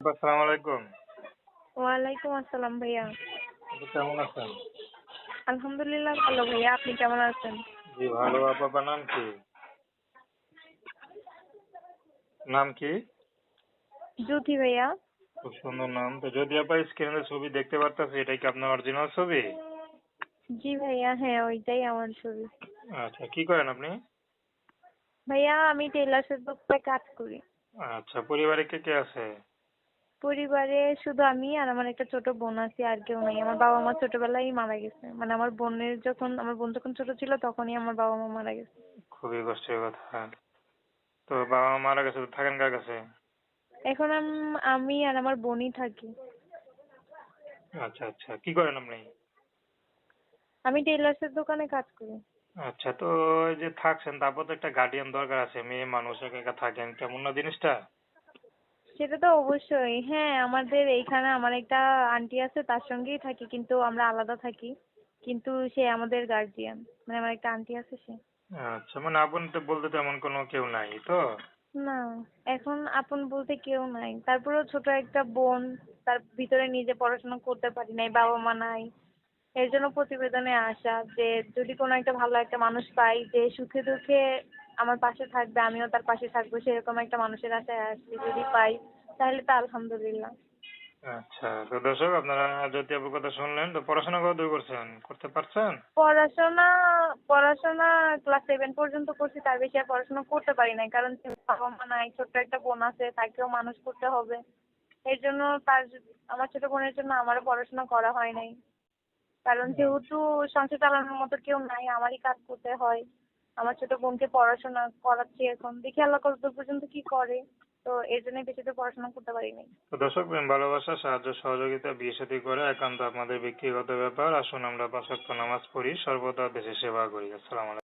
আসসালামু আলাইকুম ওয়ালাইকুম আসসালাম ভাইয়া। কেমন আছেন? আলহামদুলিল্লাহ ভালো ভাইয়া আপনি কেমন আছেন? জি ভালো। বাবা নাম কি? নাম কি? জ্যোতি ভাইয়া। খুব সুন্দর নাম। তো যদি আপা স্ক্রিনে ছবি দেখতে পারতেছি এটা কি আপনার অরিজিনাল ছবি? জি ভাইয়া হ্যাঁ ওইটাই আমার ছবি। আচ্ছা কি করেন আপনি? ভাইয়া আমি টেলার্সের দোকানে কাজ করি। আচ্ছা পরিবারে কে কে আছে? পরিবারে শুধু আমি আর আমার একটা ছোট বোন আছে আর কেউ নেই। আমার বাবা মা ছোটবেলায় মারা গেছে। মানে আমার বোনের যখন আমার বোন যখন ছোট ছিল তখনই আমার বাবা মা মারা গেছে। খুবই কষ্টের কথা। তো বাবা মা মারা গেছে তো থাকেন কার কাছে? এখন আম- আর আমার বোনই থাকি। আচ্ছা আচ্ছা। কি করেন আপনি? আমি টেলার্সের দোকানে কাজ করি। আচ্ছা তো যে থাকছেন তারপর তো একটা গার্ডিয়ান দরকার আছে মেয়ে মানুষ একা একা থাকেন কেমন না জিনিসটা? সেটা তো অবশ্যই। হ্যাঁ আমাদের এইখানে আমার একটা আন্টি আছে তার সঙ্গেই থাকি কিন্তু আমরা আলাদা থাকি। কিন্তু সে আমাদের গার্জিয়ান মানে আমার একটা আন্টি আছে সে। আচ্ছা মানে আপন তো বলতে তেমন কোনো কেউ নাই তো? না এখন আপন বলতে কেউ নাই। তারপরেও ছোট একটা বোন তার ভিতরে নিজে পড়াশোনা করতে পারি নাই বাবা মা নাই। এর জন্য প্রতিবেদনে আসা যে যদি কোনো একটা ভালো একটা মানুষ পাই যে সুখে দুঃখে আমার পাশে থাকবে আমিও তার পাশে থাকব সেরকম একটা মানুষের আশায় আসছি যদি পাই তাহলে তো আলহামদুলিল্লাহ। আচ্ছা তো দর্শক আপনারা জ্যোতি আপুর কথা শুনলেন তো পড়াশোনা কত দূর করছেন? করতে পারছেন? পড়াশোনা পড়াশোনা ক্লাস সেভেন পর্যন্ত করছি তার বেশি আর পড়াশোনা করতে পারি নাই কারণ বাবা মা নাই ছোট্ট একটা বোন আছে তাকেও মানুষ করতে হবে। এর জন্য তার আমার ছোট বোনের জন্য আমারও পড়াশোনা করা হয় নাই। কারণ যেহেতু সংসার চালানোর মতো কেউ নাই আমারই কাজ করতে হয়। আমার ছোট বোনকে পড়াশোনা করাচ্ছি এখন। দেখি আল্লাহ কতদূর পর্যন্ত কি করে? তো এর জন্য বেশি তো পড়াশোনা করতে পারিনি নাই। তো দর্শক ভালোবাসা সাহায্য সহযোগিতা বিয়ে সাথী করে একান্ত আপনাদের ব্যক্তিগত ব্যাপার। আসুন আমরা পাঁচ নামাজ পড়ি সর্বদা দেশের সেবা করি। আসসালাম আলাইকুম।